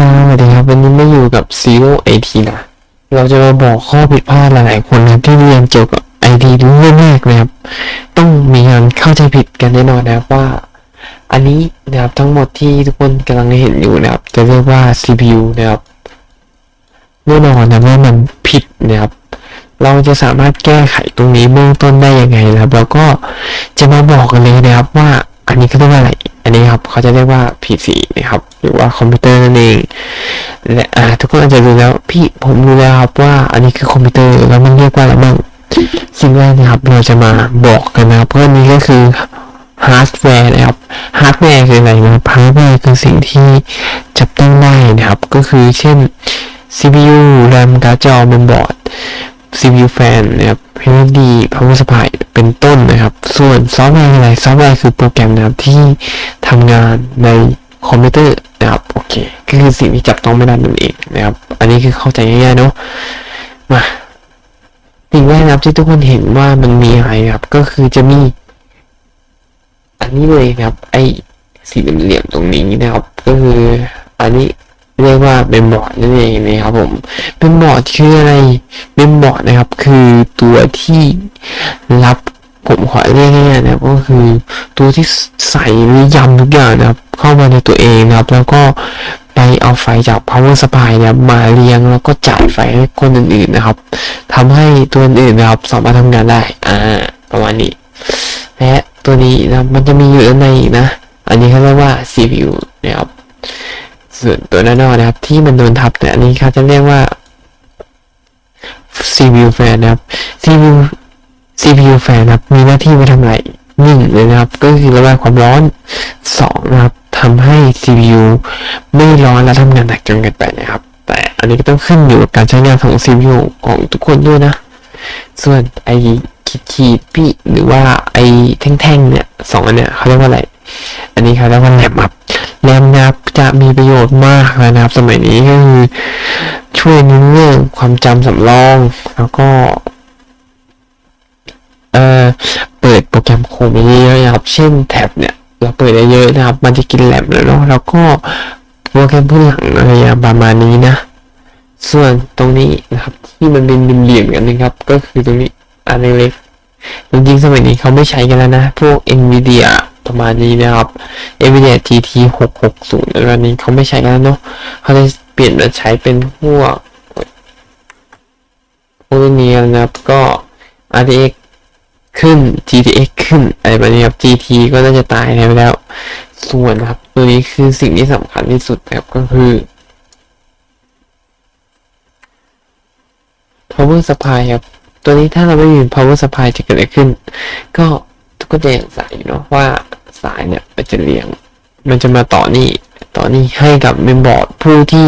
สวัสดีครับวันนี้มาอยู่กับ Zero IT นะ เราจะมาบอกข้อผิดพลาดหลายๆคนนะที่เรียนเกี่ยวกับ IT เรื่องแรกนะครับ ต้องมีการเข้าใจผิดกันแน่นอนนะครับว่า อันนี้นะครับทั้งหมดที่ทุกคนกำลังเห็นอยู่นะครับ จะเรียกว่า CPU นะครับแน่นอนนะว่ามันผิดนะครับ เราจะสามารถแก้ไขตรงนี้เบื้องต้นได้ยังไงนะครับ แล้วก็จะมาบอกกันเลยนะครับว่าอันนี้เขาเรียกว่าอะไร อันนี้ครับเขาจะเรียกว่า PC นะครับ หรือว่าคอมพิวเตอร์นั่นเองและทุกคนอาจจะรู้แล้วพี่ผมรู้แล้วครับว่าอันนี้คือคอมพิวเตอร์แล้วมันเรียกว่าอะไรบ้างสิ่งแรกนะครับเราจะมาบอกกันนะครับเพราะอันนี้ก็คือฮาร์ดแวร์นะครับฮาร์ดแวร์คืออะไรนะครับฮาร์ดแวร์คือสิ่งที่จับต้องได้นะครับ ก็คือเช่น CPU RAM การ์ดจอ mainboard CPU fan นะครับ HDD power supply เป็นต้นนะครับ ส่วนซอฟต์แวร์คืออะไร ซอฟต์แวร์คือโปรแกรมนะครับที่ทำงานในคอมพิวเตอร์นะครับ โอเค ก็คือสิ่งที่จับต้องไม่ได้นั่นเองนะครับ อันนี้คือเข้าใจง่ายๆเนาะ มาสิ่งแรกนะครับที่ทุกคนเห็นว่ามันมีอะไรครับ ก็คือจะมี อันนี้เลยนะครับ ไอสี่เหลี่ยมๆตรงนี้นะครับ ก็คืออันนี้ เรียกว่าเป็นบอร์ดนั่นเองนะครับผมเป็นบอร์ดคืออะไรเป็นบอร์ดนะครับ คือตัวที่รับผมขอเรียกง่ายๆนะก็คือตัวที่ใส่หรือยำทุกอย่างนะครับ เข้ามาในตัวเองนะครับ แล้วก็ไปเอาไฟจาก power supply นะมาเรียงแล้วก็จ่ายไฟให้คนอื่นๆนะครับทำให้ตัวอื่นนะครับ สามารถทำงานได้ อ่า ประมาณนี้ และตัวนี้นะมันจะมีอยู่ด้านในอีกนะ อันนี้เขาเรียกว่า CPU นะครับ ส่วนตัวด้านนอกนะครับ ที่มันโดนทับเนี่ยอันนี้เขาจะเรียกว่า CPU fan นะครับ CPU CPU fan นะครับ มีหน้าที่ไปทำอะไรหนึ่งเลยนะครับ ก็คือระบายความร้อนสองนะครับทำให้ CPU ไม่ร้อนและทำงานหนักจนเกินไปนะครับ แต่อันนี้ก็ต้องขึ้นอยู่กับการใช้งานของ CPU ของทุกคนด้วยนะ ส่วนไอ้ขีดขีดพี่หรือว่าไอ้แท่งๆเนี่ยสองอันเนี่ยเขาเรียกว่าอะไร อันนี้เขาเรียกว่าแรมครับแรมนะครับจะมีประโยชน์มากนะครับ สมัยนี้ก็คือช่วยในเรื่องความจำสำรอง แล้วก็เอ่อเปิดโปรแกรมโคมเยอะๆนะครับ เช่นแท็บเนี่ย เราเปิดได้เยอะนะครับ มันจะกินแรมเลยเนาะแล้วก็โปรแกรมพื้นหลังอะไรอย่างประมาณนี้นะ ส่วนตรงนี้นะครับ ที่มันเป็นเหลี่ยมๆกันนะครับ ก็คือตรงนี้อันเล็กจริงๆสมัยนี้เขาไม่ใช้กันแล้วนะ พวก Nvidia ประมาณนี้นะครับ Nvidia GT 660อะไรแบบนี้เขาไม่ใช้กันแล้วเนาะเขาจะเปลี่ยนมาใช้เป็นพวกพวกนี้นะครับก็ RTX ขึ้น GTX ขึ้นอะไรแบบนี้ครับ GT ก็น่าจะตายไปแล้ว ส่วนนะครับ ตัวนี้คือสิ่งที่สำคัญที่สุดนะครับก็คือ power supply ครับ ตัวนี้ถ้าเราไม่มี power supply จะเกิดอะไรขึ้น ก็ทุกคนจะสายเนาะว่า สายเนี่ยมันจะเรียง มันจะมาต่อนี่ต่อนี่ให้กับเมมบอร์ดผู้ที่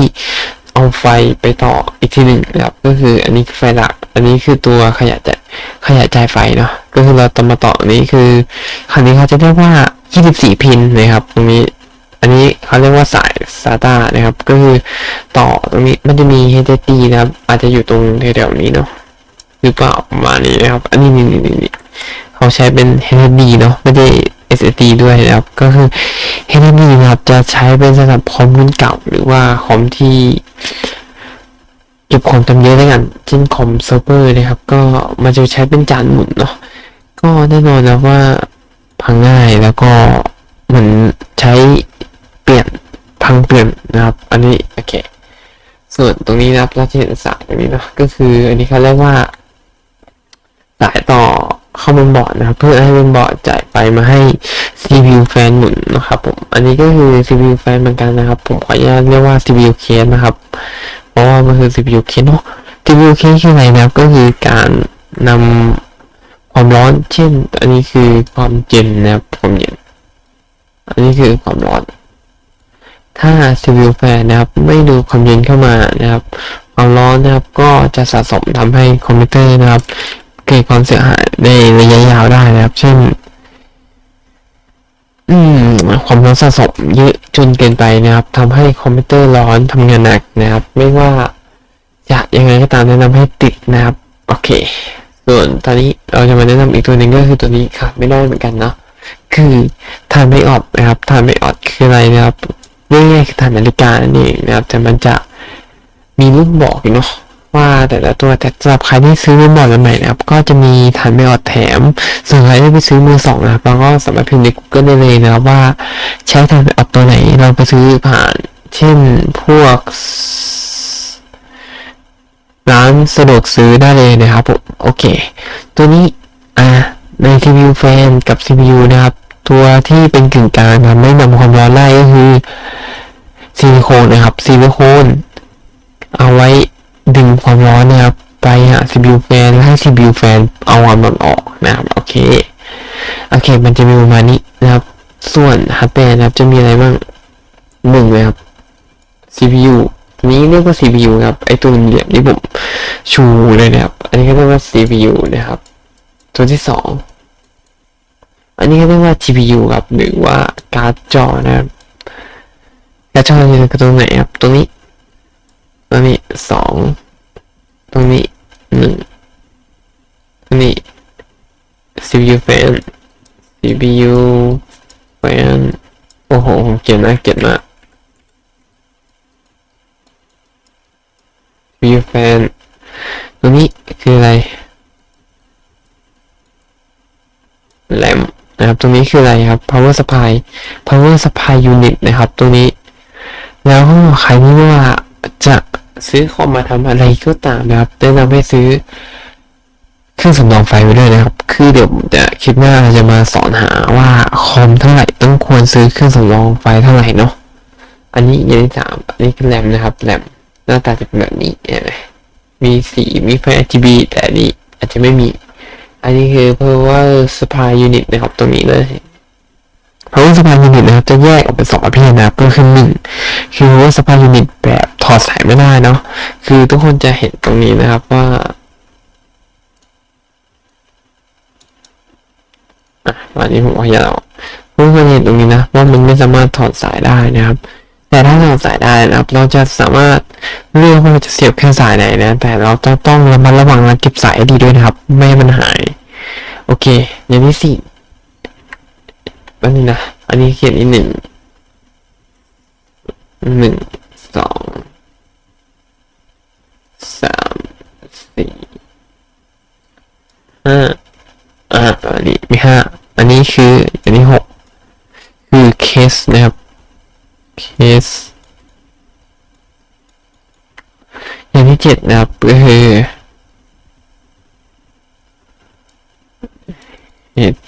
เอาไฟไปต่ออีกทีหนึ่งนะครับ ก็คืออันนี้ไฟหลัก อันนี้คือตัวขยายจ่ายขยายจ่ายไฟเนาะก็คือเราต้องมาต่อนนี้คือคันนี้เขาจะเรียกว่า 24 พินนะครับ ตรงนี้อันนี้เขาเรียกว่าสาย SATA นะครับ ก็คือต่อตรงนี้มันจะมี HDD นะครับ อาจจะอยู่ตรงแถวๆนี้เนาะหรือเปล่าประมาณนี้นะครับ อันนี้นี่นี่นี่เขาใช้เป็น HDD เนาะไม่ได้ SSD ด้วยนะครับ ก็คือ HDD นะครับจะใช้เป็นสำหรับคอมรุ่นเก่า หรือว่าคอมที่เก็บของจำเยอะด้วยกันเช่นคอมเซิร์ฟเวอร์นะครับ ก็มันจะใช้เป็นจานหมุนเนาะก็แน่นอนนะว่าพังง่ายแล้วก็เหมือนใช้เปลี่ยนพังเปลี่ยนนะครับ อันนี้โอเค ส่วนตรงนี้นะครับเราจะเห็นสายตรงนี้เนาะก็คืออันนี้เขาเรียกว่า เข้าบนบอร์ดนะครับ เพื่อให้บนบอร์ดจ่ายไฟมาให้ CPU แฟนหมุนนะครับผม อันนี้ก็คือ CPU แฟนเหมือนกันนะครับ ผมขออนุญาตเรียกว่า CPU case นะครับ เพราะว่ามันคือ CPU case เนาะ CPU case คืออะไรนะครับ ก็คือการนำความร้อน เช่น อันนี้คือความเย็นนะครับ ความเย็น อันนี้คือความร้อน ถ้า CPU fan นะครับ ไม่ดูความเย็นเข้ามานะครับความร้อนนะครับก็จะสะสมทำให้คอมพิวเตอร์นะครับ เกิดความเสียหายในระยะยาวได้นะครับ เช่น อืม ความร้อนสะสมเยอะจนเกินไปนะครับทำให้คอมพิวเตอร์ร้อนทำงานหนักนะครับ ไม่ว่าจะยังไงก็ตามแนะนำให้ติดนะครับ โอเค ส่วนตอนนี้เราจะมาแนะนำอีกตัวหนึ่งก็คือตัวนี้ขาดไม่ได้เหมือนกันเนาะคือทานไม่ออดนะครับทานไม่ออดคืออะไรนะครับเรื่องง่ายๆคือฐานนาฬิกานั่นเองนะครับแต่มันจะมีรูปบอกอยู่เนาะ ว่าแต่ละตัวแต่สำหรับใครที่ซื้อมือบอกใหม่นะครับ ก็จะมีฐานไม่อดแถม ส่วนใครที่ไปซื้อมือสองนะครับเราก็สามารถพิมพ์ใน Google ได้เลยนะครับว่าใช้ฐานไม่อดตัวไหน เราไปซื้อผ่าน เช่นพวก ร้านสะดวกซื้อได้เลยนะครับผมโอเค ตัวนี้อ่าใน CPU แฟนกับ CPU นะครับ ตัวที่เป็นกึ่งกลางนะไม่นำความร้อนไล่ก็คือซิลิโคนนะครับซิลิโคนเอาไว้ ดึงความร้อนนะครับ ไปหา CPU แฟนให้ CPU แฟนเอาความร้อนออกนะครับ โอเค โอเค มันจะมีประมาณนี้นะครับ ส่วนฮาร์ดแวร์นะครับ จะมีอะไรบ้างหนึ่งเลยครับ CPU นี้เรียกว่า CPU ครับ ไอตัวเหลี่ยมที่ผมชูเลยนะครับ อันนี้ก็เรียกว่า CPU นะครับ ตัวที่สองอันนี้ก็เรียกว่า GPU ครับ หรือว่าการ์ดจอนะครับการ์ดจออยู่ตรงไหนครับ ตรงนี้ ตรงนี้สองตรงนี้หนึ่งตรงนี้ CPU fan CPU fan โอ้โหผมเกลียดมากเกลียดมากวิวแฟนตัวนี้คืออะไรแรมนะครับ ตรงนี้คืออะไรครับ power supply power supply unit นะครับตัวนี้ แล้วใครที่ว่า ซื้อคอมมาทำอะไรก็ตามนะครับแนะนำให้ซื้อเครื่องสำรองไฟไว้ด้วยนะครับ คือเดี๋ยวจะคิดว่าจะมาสอนหาว่าคอมเท่าไหร่ต้องควรซื้อเครื่องสำรองไฟเท่าไหร่เนาะ อันนี้ย่างที่สามอันนี้คือแรมนะครับแรมหน้าตาจะเป็นแบบนี้เห็นไหมมีสีมีไฟ RGB แต่อันนี้อาจจะไม่มี อันนี้คือ power supply unit นะครับตรงนี้เลย power supply unit นะครับจะแยกออกเป็นสองประเภทนะครับก็คือหนึ่งคือ power supply unit แบบ ถอดสายไม่ได้เนาะคือทุกคนจะเห็นตรงนี้นะครับว่าอะวันนี้ผมขออนุญาตเอาทุกคนเห็นตรงนี้นะว่ามันไม่สามารถถอดสายได้นะครับ แต่ถ้าเราสายได้นะครับ เราจะสามารถเลือกว่าเราจะเสียบแค่สายไหนนะ แต่เราจะต้องระมัดระวังและเก็บสายให้ดีด้วยนะครับ ไม่ให้มันหาย โอเค อย่างที่สี่อันนี้นะ อันนี้เขียนอีกหนึ่งหนึ่งสอง สามสี่ห้าอ่าอันนี้มีห้าอันนี้คืออันนี้หกคือเคสนะครับเคสอย่างที่เจ็ดนะครับก็คือเหตุ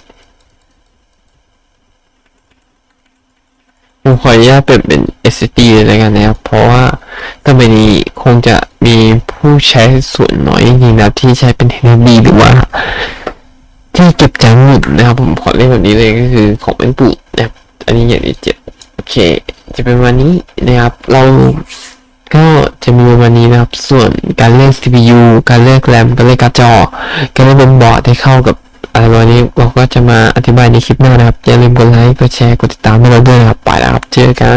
ผมขออนุญาตเปลี่ยนเป็น SSD เลยแล้วกันนะครับ เพราะว่าต่อไปนี้คงจะ มีผู้ใช้ส่วนน้อยจริงๆนะที่ใช้เป็น HDD หรือว่า ที่เก็บจังหวนะครับ ผมขอเรียกแบบนี้เลยก็คือของเป็นปุ๋ยนะครับอันนี้อย่างที่เจ็ดโอเค จะเป็นวันนี้นะครับ เราก็จะมีประมาณนี้นะครับ ส่วนการเลือก CPU การเลือกแรมการเลือกการ์ดจอ การเลือกบนบอร์ดให้เข้ากับอะไรวันนี้เราก็จะมาอธิบายในคลิปหน้านะครับ อย่าลืมกดไลค์ กดแชร์ กดติดตามให้เราด้วยนะครับ ไปแล้วครับ เจอกัน